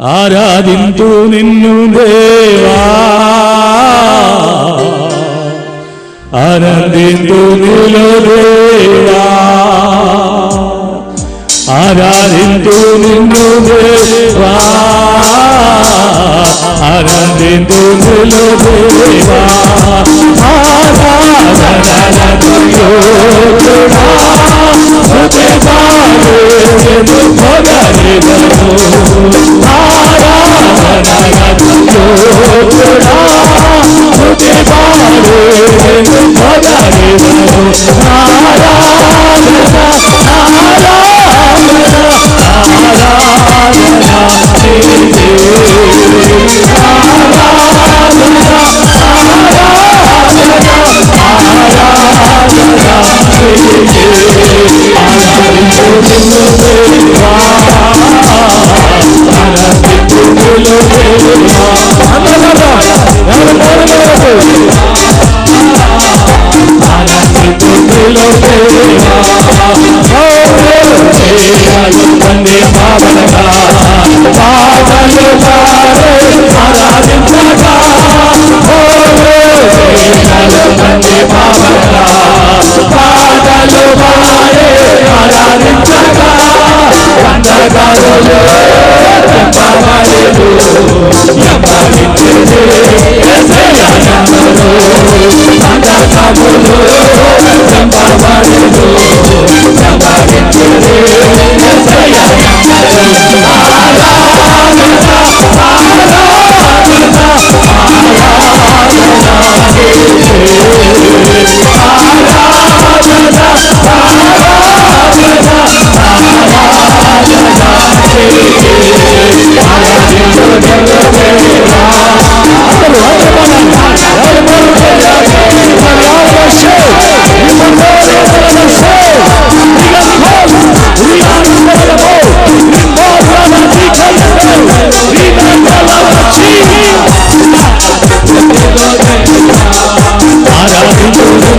ఆరాధింతు నిన్ను దేవా ఆనందింతు నిలో దేవా ఆరాధింతు నిన్ను దేవా. ఆనందింతు నిలో దేవా. ఆరాధనలకు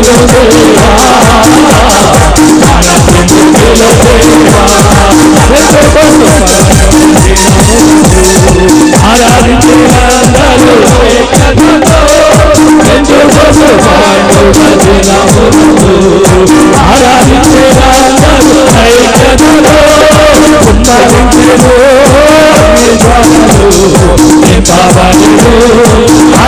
Hallelujah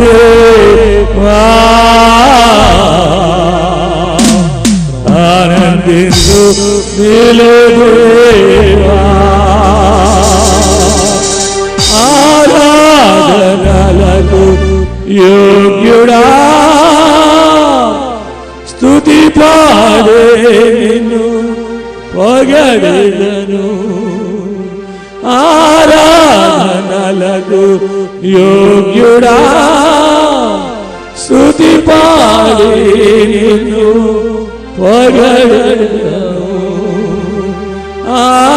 దేవా ఆనందించు నీలో దేవా ఆరాధనలకు యోగ్యుడా స్తుతి పాడే నిన్ను. పొగడెదను ఆరాధనలకు యోగ్యుడా. స్తుతి పాడే నిన్ను పొగడెదను ఆరాధన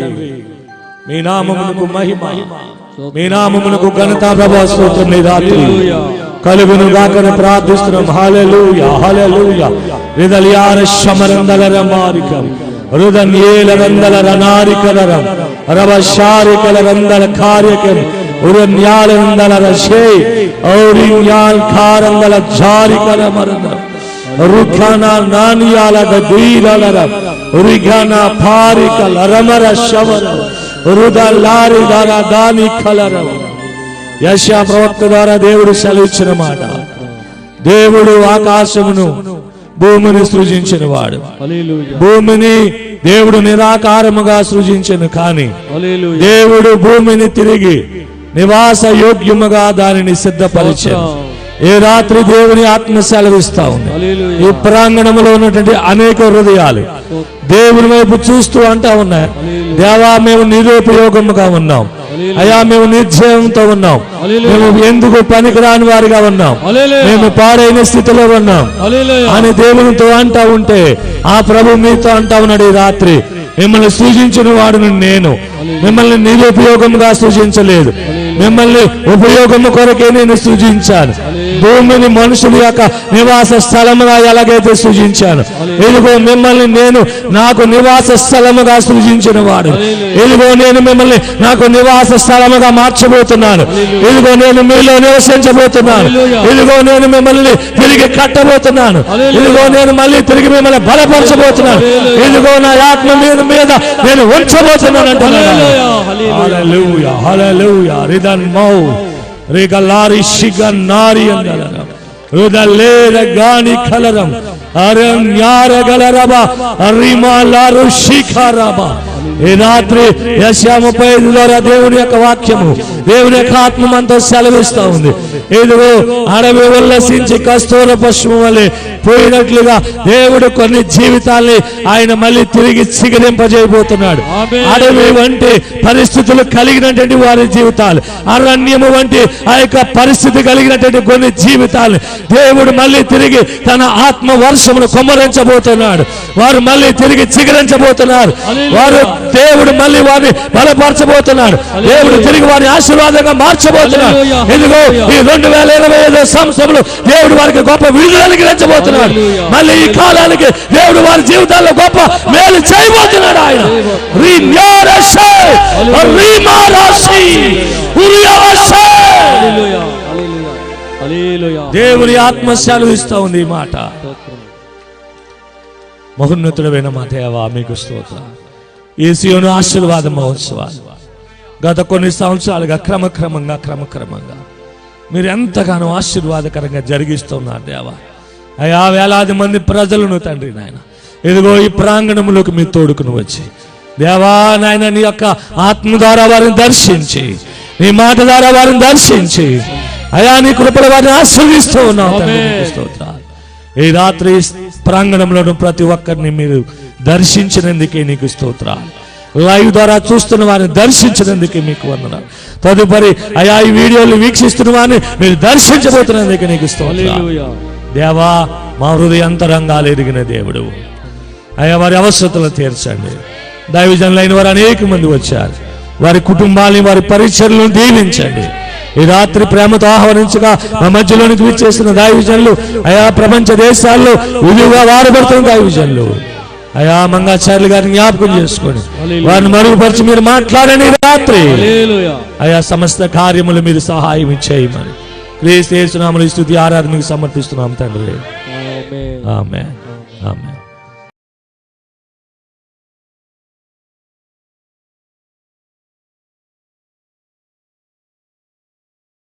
తండ్రి. మీ నామమునకు మహిమ. మీ నామమునకు ఘనత ప్రభా స్తోత్రం రాత్రి. కలుగును గాకని ప్రార్థిస్తున్నాం. హల్లెలూయా హల్లెలూయా. రిదలియార శమరందల మారికం. రుదన్ ఏల రందల రనారికలరం. రవశారికల రందల కార్యకం. ఉరన్యాల రందల రషే ఔరిన్యాల్ ఖారందల జారికల మరందరం రుఖాన నానియాల గీరలర రుఘాన పారికల రమర శవర రుద లారి దర దాని కలర. యశా ప్రవక్త ద్వారా దేవుడు సెలవిచ్చిన మాట. దేవుడు ఆకాశమును భూమిని సృజించిన వాడు. భూమిని దేవుడు నిరాకారముగా సృజించను కానీ దేవుడు భూమిని తిరిగి నివాస యోగ్యముగా దానిని సిద్ధపరిచాడు. ఏ రాత్రి దేవుని ఆత్మ సెలవిస్తా ఉంది. ఈ ప్రాంగణంలో ఉన్నటువంటి అనేక హృదయాలు దేవుని వైపు చూస్తూ అంటా ఉన్నాయి. దేవా మేము నిరుపయోగముగా ఉన్నాం. అయా మేము నిర్జయంతో ఉన్నాం. మేము ఎందుకు పనికిరాని వారిగా ఉన్నాం? మేము పాడైన స్థితిలో ఉన్నాం. అని దేవునితో అంటా ఉంటే ఆ ప్రభు మీతో అంటా ఉన్నాడు ఈ రాత్రి. మిమ్మల్ని సృజించిన వాడును నేను. మిమ్మల్ని నిరుపయోగంగా సృజించలేదు. మిమ్మల్ని ఉపయోగము కొరకే నేను సృజించాను భూమిని మనుషుల యొక్క నివాస స్థలముగా ఎలాగైతే సృజించాను ఇదిగో మిమ్మల్ని నేను నాకు నివాస స్థలముగా సృజించిన వాడు. ఇదిగో నేను మిమ్మల్ని నాకు నివాస స్థలముగా మార్చబోతున్నాను. ఇదిగో నేను మీలో నివసించబోతున్నాను. ఇదిగో నేను మిమ్మల్ని తిరిగి కట్టబోతున్నాను. ఇదిగో నేను మళ్ళీ తిరిగి మిమ్మల్ని బలపరచబోతున్నాను. ఇదిగో నా ఆత్మ మీద మీద నేను ఉంచబోతున్నాను అంటున్నాను. ridan mau regalari shigan nari andalaram റുദല്ലേര ഗാണി ഖലരം അരം ഞാരഗലരബ അറിമാലാരു ശിഖരബ ఈ రాత్రి యశా ముప్పై ఐదు ద్వారా దేవుని యొక్క వాక్యము దేవుని యొక్క ఆత్మ మనతో సెలవిస్తా ఉంది. ఇదిగో అడవి ఉల్లసించి కస్తూర పశ్చిమ వలె పోయినట్లుగా దేవుడు కొన్ని జీవితాల్ని ఆయన మళ్ళీ తిరిగి చిగురింపజేయబోతున్నాడు. అడవి వంటి పరిస్థితులు కలిగినటువంటి వారి జీవితాలు అరణ్యము వంటి ఆ యొక్క పరిస్థితి కలిగినటువంటి కొన్ని జీవితాలు దేవుడు మళ్ళీ తిరిగి తన ఆత్మ వర్షమును కొమ్మరించబోతున్నాడు. వారు మళ్ళీ తిరిగి చిగురించబోతున్నారు. వారు దేవుడు మళ్ళీ వారిని బలపరచబోతున్నాడు. దేవుడు తిరిగి వారిని ఆశీర్వాదంగా మార్చబోతున్నాడు. ఇదిగో ఈ రెండు వేల ఇరవై ఐదో సంవత్సరంలో దేవుడు వారికి గొప్ప విడుదల కలిగించబోతున్నాడు హల్లెలూయా. మళ్ళీ ఈ కాలానికి దేవుడు వారి జీవితాల్లో గొప్ప మేలు చేయబోతున్నాడు ఆయన. దేవుని ఆత్మ సెలవిస్తా ఉంది ఈ మాట. మహోన్నతుడమైన మా దేవ మీకు స్తోత్రం. ఏసీయోను ఆశీర్వాద మహోత్సవాలు. గత కొన్ని సంవత్సరాలుగా క్రమక్రమంగా క్రమక్రమంగా మీరు ఎంతగానో ఆశీర్వాదకరంగా జరిగిస్తున్నారు దేవా. అయా వేలాది మంది ప్రజలను తండ్రి నాయన ఇదిగో ఈ ప్రాంగణంలోకి మీ తోడుకుని వచ్చి దేవా నాయన నీ యొక్క ఆత్మ ద్వారా వారిని దర్శించి నీ మాట ద్వారా వారిని దర్శించి అయా నీ కృపల వారిని ఆశ్రయిస్తూ ఉన్నావు ఈ రాత్రి ప్రాంగణంలోనూ ప్రతి ఒక్కరిని మీరు దర్శించినందుకే నీకు స్తోత్రాలు. లైవ్ ద్వారా చూస్తున్న వారిని దర్శించినందుకే మీకు వందనాలు. తదుపరి అయా ఈ వీడియోలు వీక్షిస్తున్న వారిని మీరు దర్శించబోతున్నందుకే నీకు స్తోత్రాలు. హల్లెలూయా. దేవా మా హృదయ అంతరంగాలు ఎరిగిన దేవుడు. అయ్యా వారి అవసరతలు తీర్చండి. దైవజనులైన వారు అనేక మంది వచ్చారు. వారి కుటుంబాన్ని వారి పరిచయలను దీవించండి. ఈ రాత్రి ప్రేమతో ఆహ్వానించగా మా మధ్యలోనికి విచ్చేసిన దైవజనులు అయా ప్రపంచ దేశాల్లో విలువగా వాడబడుతున్న దైవజనులు. అయా మంగాచార్యులు గారిని జ్ఞాపకం హల్లెలూయా. వారిని మరుగుపరిచి మీరు మాట్లాడని రాత్రి. అయా సమస్త కార్యములు మీరు సహాయం చేయమని క్రీస్తు యేసునామములో ఈ స్తుతి ఆరాధనకు సమర్పిస్తున్నాం తండ్రి. ఆమె ఆమె